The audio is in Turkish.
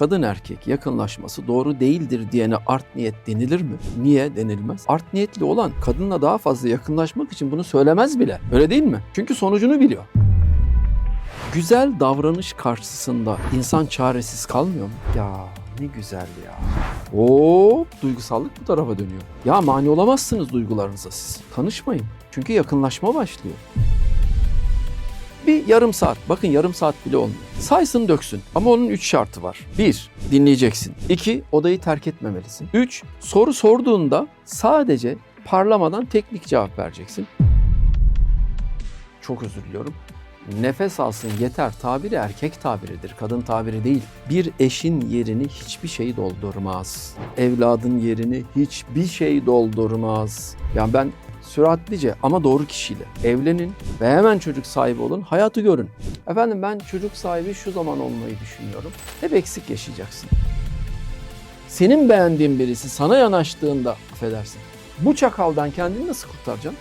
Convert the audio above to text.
kadın erkek yakınlaşması doğru değildir diyene art niyet denilir mi? Niye denilmez? Art niyetli olan kadınla daha fazla yakınlaşmak için bunu söylemez bile. Öyle değil mi? Çünkü sonucunu biliyor. Güzel davranış karşısında insan çaresiz kalmıyor mu? Ya ne güzel ya. Hop duygusallık bu tarafa dönüyor. Ya mani olamazsınız duygularınıza siz. Tanışmayın. Çünkü yakınlaşma başlıyor. Bir yarım saat, bakın yarım saat bile olmuyor. Saysın döksün ama onun üç şartı var. Bir, dinleyeceksin. İki, odayı terk etmemelisin. Üç, soru sorduğunda sadece parlamadan teknik cevap vereceksin. Çok özür diliyorum. Nefes alsın yeter tabiri erkek tabiridir, kadın tabiri değil. Bir eşin yerini hiçbir şey doldurmaz. Evladın yerini hiçbir şey doldurmaz. Yani ben süratlice ama doğru kişiyle evlenin ve hemen çocuk sahibi olun, hayatı görün. Efendim ben çocuk sahibi şu zaman olmayı düşünüyorum. Hep eksik yaşayacaksın. Senin beğendiğin birisi sana yanaştığında affedersin. Bu çakaldan kendini nasıl kurtaracaksın?